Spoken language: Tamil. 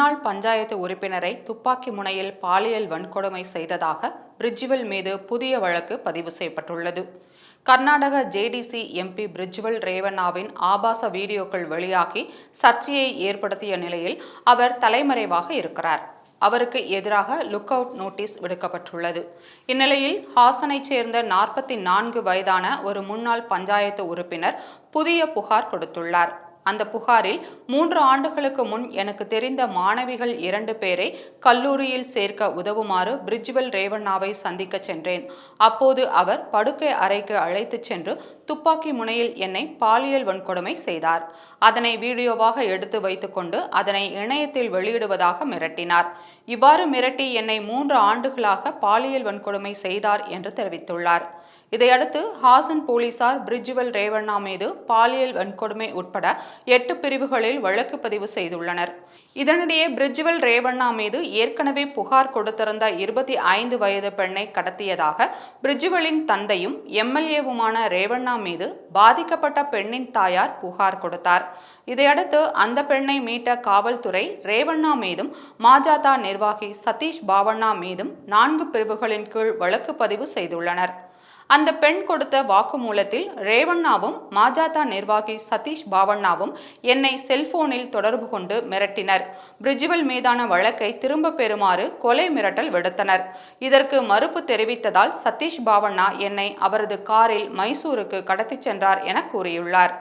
முன்னாள் பஞ்சாயத்து உறுப்பினரை துப்பாக்கி முனையில் பாலியல் வன்கொடுமை செய்ததாக பிரிட்ஜ்வெல் மீது புதிய வழக்கு பதிவு செய்யப்பட்டுள்ளது. கர்நாடக ஜேடிசி எம்பி பிரிட்ஜ்வெல் ரேவண்ணாவின் ஆபாச வீடியோக்கள் வெளியாகி சர்ச்சையை ஏற்படுத்திய நிலையில் அவர் தலைமறைவாக இருக்கிறார். அவருக்கு எதிராக லுக் அவுட் நோட்டீஸ் விடுக்கப்பட்டுள்ளது. இந்நிலையில் ஹாசனைச் சேர்ந்த நாற்பத்தி நான்கு வயதான ஒரு முன்னாள் பஞ்சாயத்து உறுப்பினர் புதிய புகார் கொடுத்துள்ளார். அந்த புகாரில் மூன்று ஆண்டுகளுக்கு முன் எனக்கு தெரிந்த மாணவிகள் இரண்டு பேரை கல்லூரியில் சேர்க்க உதவுமாறு பிரிட்ஜ்வெல் ரேவண்ணாவை சந்திக்க சென்றேன். அப்போது அவர் படுக்கை அறைக்கு அழைத்துச் சென்று துப்பாக்கி முனையில் என்னை பாலியல் வன்கொடுமை செய்தார். அதனை வீடியோவாக எடுத்து வைத்துக்கொண்டு அதனை இணையத்தில் வெளியிடுவதாக மிரட்டினார். இவ்வாறு மிரட்டி என்னை மூன்று ஆண்டுகளாக பாலியல் வன்கொடுமை செய்தார் என்று தெரிவித்துள்ளார். இதையடுத்து ஹாசன் போலீசார் பிரிஜுவல் ரேவண்ணா மீது பாலியல் வன்கொடுமை உட்பட எட்டு பிரிவுகளில் வழக்கு பதிவு செய்துள்ளனர். இதனிடையே பிரிட்ஜ்வெல் ரேவண்ணா மீது ஏற்கனவே புகார் கொடுத்திருந்த இருபத்தி ஐந்து வயது பெண்ணை கடத்தியதாக பிரிட்ஜ்வெலின் தந்தையும் எம்எல்ஏவுமான ரேவண்ணா மீது பாதிக்கப்பட்ட பெண்ணின் தாயார் புகார் கொடுத்தார். இதையடுத்து அந்த பெண்ணை மீட்ட காவல்துறை ரேவண்ணா மீதும் மாஜாதா நிர்வாகி சதீஷ் பாவண்ணா மீதும் நான்கு பிரிவுகளின் கீழ் வழக்கு பதிவு செய்துள்ளனர். அந்த பெண் கொடுத்த வாக்குமூலத்தில் ரேவண்ணாவும் மாஜாதா நிர்வாகி சதீஷ் பாவண்ணாவும் என்னை செல்போனில் தொடர்பு கொண்டு மிரட்டினர். பிரிஜுவல் மீதான வழக்கை திரும்ப பெறுமாறு கொலை மிரட்டல் விடுத்தனர். இதற்கு மறுப்பு தெரிவித்ததால் சதீஷ் பாவண்ணா என்னை அவரது காரில் மைசூருக்கு கடத்திச் சென்றார் என கூறியுள்ளார்.